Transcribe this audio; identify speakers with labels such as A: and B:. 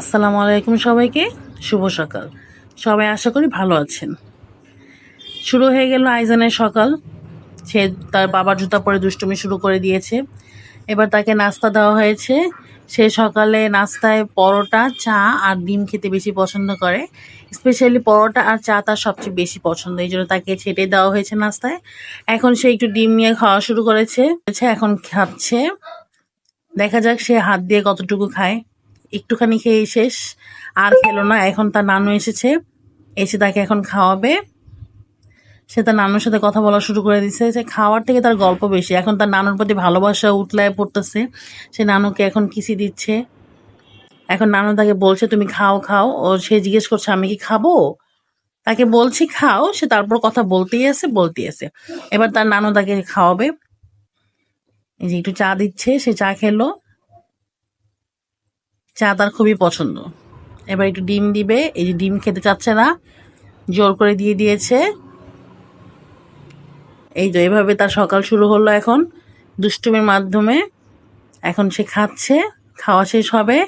A: আসসালামু আলাইকুম সবাইকে। শুভ সকাল। সবাই আশা করি ভালো আছেন। শুরু হয়ে গেল আইজানের সকাল। সে তার বাবার জুতা পরে দুষ্টুমি শুরু করে দিয়েছে। এবার তাকে নাস্তা দেওয়া হয়েছে। সে সকালে নাস্তায় পরোটা, চা আর ডিম খেতে বেশি পছন্দ করে। স্পেশালি পরোটা আর চা তার সবচেয়ে বেশি পছন্দ। এই জন্য তাকে ছেটে দেওয়া হয়েছে নাস্তায়। এখন সে একটু ডিম নিয়ে খাওয়া শুরু করেছে। এখন খাচ্ছে। দেখা যাক সে হাত দিয়ে কতটুকু খায়। একটুখানি খেয়ে শেষ। আর খেলো না, এখন তার নানু এসেছে। এসে তাকে এখন খাওয়াবে। সে তার নানুর সাথে কথা বলা শুরু করে দিছে যে খাওয়ার থেকে তার গল্প বেশি। এখন তার নানুর প্রতি ভালোবাসা উতলায় পড়তেছে। সে নানুকে এখন কিসি দিচ্ছে? এখন নানু তাকে বলছে, তুমি খাও খাও। ও সে জিজ্ঞেস করছে, আমি কি খাব? তাকে বলছি, খাও। সে তারপর কথা বলতেই আছে বলতেই আছে। এবার তার নানু তাকে খাওয়াবে। এই যে একটু চা দিচ্ছে, সে চা খেলো। চা তার খুবই পছন্দ। এবার একটু ডিম দিবে। এই যে ডিম খেতে চাচ্ছে না, জোর করে দিয়ে দিয়েছে। এই তো এভাবে তার সকাল শুরু হলো এখন দুষ্টুমের মাধ্যমে। এখন সে খাচ্ছে, খাওয়া শেষ হবে।